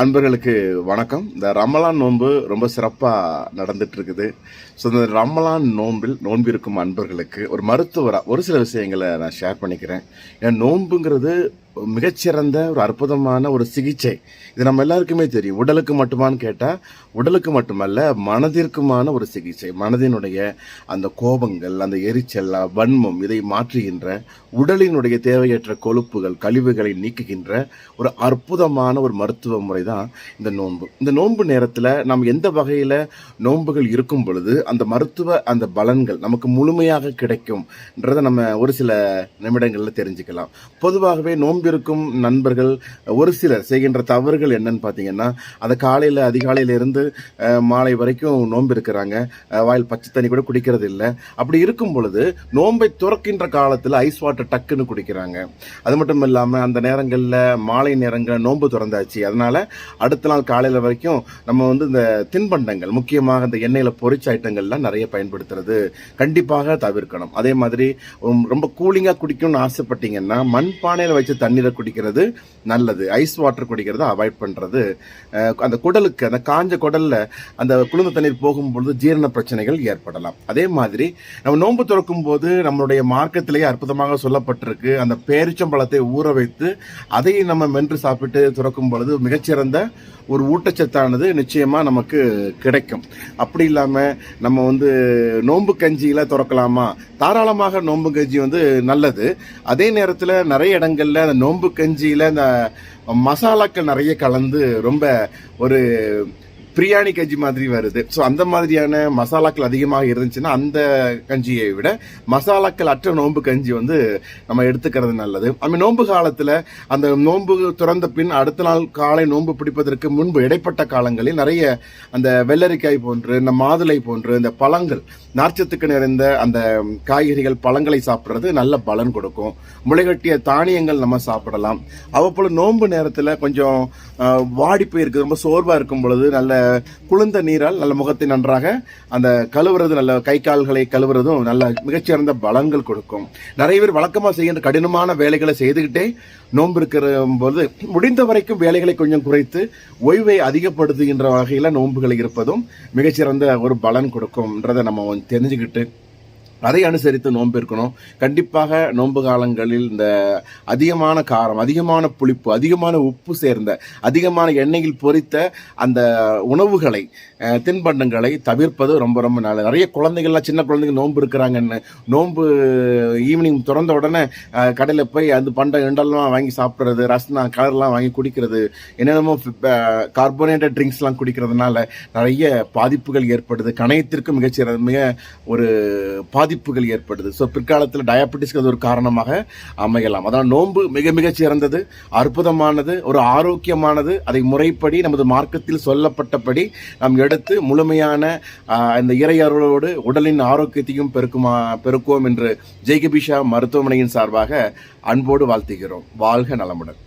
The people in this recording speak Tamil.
அன்பர்களுக்கு வணக்கம். இந்த ரமலான் நோன்பு ரொம்ப சிறப்பாக நடந்துட்டு இருக்குது ஸோ இந்த ரமலான் நோன்பில் நோன்பு இருக்கும் அன்பர்களுக்கு ஒரு மருத்துவராக ஒரு சில விஷயங்களை நான் ஷேர் பண்ணிக்கிறேன். ஏன் நோன்புங்கிறது மிகச்சிறந்த ஒரு அற்புதமான ஒரு சிகிச்சை. இது நம்ம எல்லாருக்குமே தெரியும். உடலுக்கு மட்டுமான்னு கேட்டால் உடலுக்கு மட்டுமல்ல மனதிற்குமான ஒரு சிகிச்சை. மனதினுடைய அந்த கோபங்கள் அந்த எரிச்சல் வன்மம் இதை மாற்றுகின்ற உடலினுடைய தேவையற்ற கொழுப்புகள் கழிவுகளை நீக்குகின்ற ஒரு அற்புதமான ஒரு மருத்துவ முறை தான் இந்த நோன்பு. இந்த நோன்பு நேரத்தில் நாம் எந்த வகையில் நோன்புகள் இருக்கும் பொழுது அந்த மருத்துவ அந்த பலன்கள் நமக்கு முழுமையாக கிடைக்கும்ன்றதை நம்ம ஒரு சில நிமிடங்களில் தெரிஞ்சுக்கலாம். பொதுவாகவே நோன்பு இருக்கும் நண்பர்கள் ஒரு சிலர் செய்கின்ற தவறுகள் என்னன்னு பார்த்தீங்கன்னா அந்த காலையில் அதிகாலையிலிருந்து இருந்து மாலை வரைக்கும் நோன்பு இருக்கிறாங்க. வாயில் பச்சை தண்ணி கூட குடிக்கிறது இல்லை. அப்படி இருக்கும் பொழுது நோன்பை துறக்கின்ற காலத்தில் ஐஸ் வாட்டர் டக்குன்னு குடிக்கிறாங்க. அது மட்டும் இல்லாமல் அந்த நேரங்களில் மாலை நேரங்களில் நோன்பு திறந்தாச்சு. அதனால அடுத்த நாள் காலையில் வரைக்கும் நம்ம வந்து இந்த தின்பண்டங்கள் முக்கியமாக இந்த எண்ணெயில் பொரிச்ச ஐட்டங்கள்லாம் நிறைய பயன்படுத்துறது கண்டிப்பாக தவிர்க்கணும். அதே மாதிரி ரொம்ப கூலிங்காக குடிக்கணும்னு ஆசைப்பட்டீங்கன்னா மண்பானையில் வச்சு தண்ணி தண்ணீரை குடிக்கிறது நல்லது. ஐஸ் வாட்டர் குடிக்கிறத அவாய்ட் பண்ணுறது அந்த குடலுக்கு அந்த காஞ்ச குடலில் அந்த குளிர்ந்த தண்ணீர் போகும்பொழுது ஜீரண பிரச்சனைகள் ஏற்படலாம். அதே மாதிரி நம்ம நோன்பு திறக்கும் போது நம்மளுடைய மார்க்கத்திலேயே அற்புதமாக சொல்லப்பட்டிருக்கு. அந்த பேரிச்சம்பழத்தை ஊற வைத்து அதை நம்ம மென்று சாப்பிட்டு துறக்கும் பொழுது மிகச்சிறந்த ஒரு ஊட்டச்சத்தானது நிச்சயமாக நமக்கு கிடைக்கும். அப்படி இல்லாமல் நம்ம வந்து நோன்பு கஞ்சியில் துறக்கலாமா? தாராளமாக நோன்பு கஞ்சி வந்து நல்லது. அதே நேரத்தில் நிறைய இடங்களில் அந்த நோன்பு கஞ்சியில் இந்த மசாலாக்கள் நிறைய கலந்து ரொம்ப ஒரு பிரியாணி கஞ்சி மாதிரி வருது. ஸோ அந்த மாதிரியான மசாலாக்கள் அதிகமாக இருந்துச்சுன்னா அந்த கஞ்சியை விட மசாலாக்கள் அற்ற நோன்பு கஞ்சி வந்து நம்ம எடுத்துக்கிறது நல்லது. நம்ம நோன்பு காலத்தில் அந்த நோன்பு துறந்த பின் அடுத்த நாள் காலை நோன்பு பிடிப்பதற்கு முன்பு இடைப்பட்ட காலங்களில் நிறைய அந்த வெள்ளரிக்காய் போன்று இந்த மாதுளை போன்று இந்த பழங்கள் நார்ச்சத்துக்கு நிறைந்த அந்த காய்கறிகள் பழங்களை சாப்பிட்றது நல்ல பலன் கொடுக்கும். முளைகட்டிய தானியங்கள் நம்ம சாப்பிடலாம். அவ்வப்போல நோன்பு நேரத்தில் கொஞ்சம் வாடி போயிருக்கு ரொம்ப சோர்வாக இருக்கும் பொழுது நல்ல குளிர்ந்த நீரால் நல்ல முகத்தை நன்றாக அந்த கழுவுறது நல்ல கை கால்களை கழுவுறதும் நல்ல மிகச்சிறந்த பலங்கள் கொடுக்கும். நிறைய பேர் வழக்கமாக செய்கின்ற கடினமான வேலைகளை செய்துக்கிட்டே நோன்பு இருக்கிற போது முடிந்த வரைக்கும் வேலைகளை கொஞ்சம் குறைத்து ஓய்வை அதிகப்படுத்துகின்ற வகையில் நோன்புகள் இருப்பதும் மிகச்சிறந்த ஒரு பலன் கொடுக்கும்ன்றதை நம்ம வந்து தெரிஞ்சுக்கிட்டு அதை அனுசரித்து நோன்பு இருக்கணும். கண்டிப்பாக நோன்பு காலங்களில் இந்த அதிகமான காரம் அதிகமான புளிப்பு அதிகமான உப்பு சேர்ந்த அதிகமான எண்ணெயில் பொரித்த அந்த உணவுகளை தின்பண்டங்களை தவிர்ப்பது ரொம்ப ரொம்ப நல்லது. நிறைய குழந்தைகள்லாம் சின்ன குழந்தைங்க நோன்பு இருக்கிறாங்கன்னு நோன்பு ஈவினிங் திறந்த உடனே கடையில் போய் அந்த பண்டம் எண்டெல்லாம் வாங்கி சாப்பிட்றது ரஸ்னா கலர்லாம் வாங்கி குடிக்கிறது என்னென்னமோ கார்போனேட்டட் ட்ரிங்க்ஸ்லாம் குடிக்கிறதுனால நிறைய பாதிப்புகள் ஏற்படுது. கணையத்திற்கு மிகச்சிற மிக ஒரு பாதிப்புகள் ஏற்படுது. ஸோ பிற்காலத்தில் டயபெட்டிஸ்க்கு அது ஒரு காரணமாக அமையலாம். அதான் நோன்பு மிக மிக சிறந்தது. அற்புதமானது ஒரு ஆரோக்கியமானது. அதை முறைப்படி நமது மார்க்கத்தில் சொல்லப்பட்டபடி நாம் எடுத்து முழுமையான இந்த இறை அருளோடு உடலின் ஆரோக்கியத்தையும் பெருக்குமா பெருக்குவோம் என்று ஜெய்கபிஷா மருத்துவமனையின் சார்பாக அன்போடு வாழ்த்துகிறோம். வாழ்க நலமுடன்.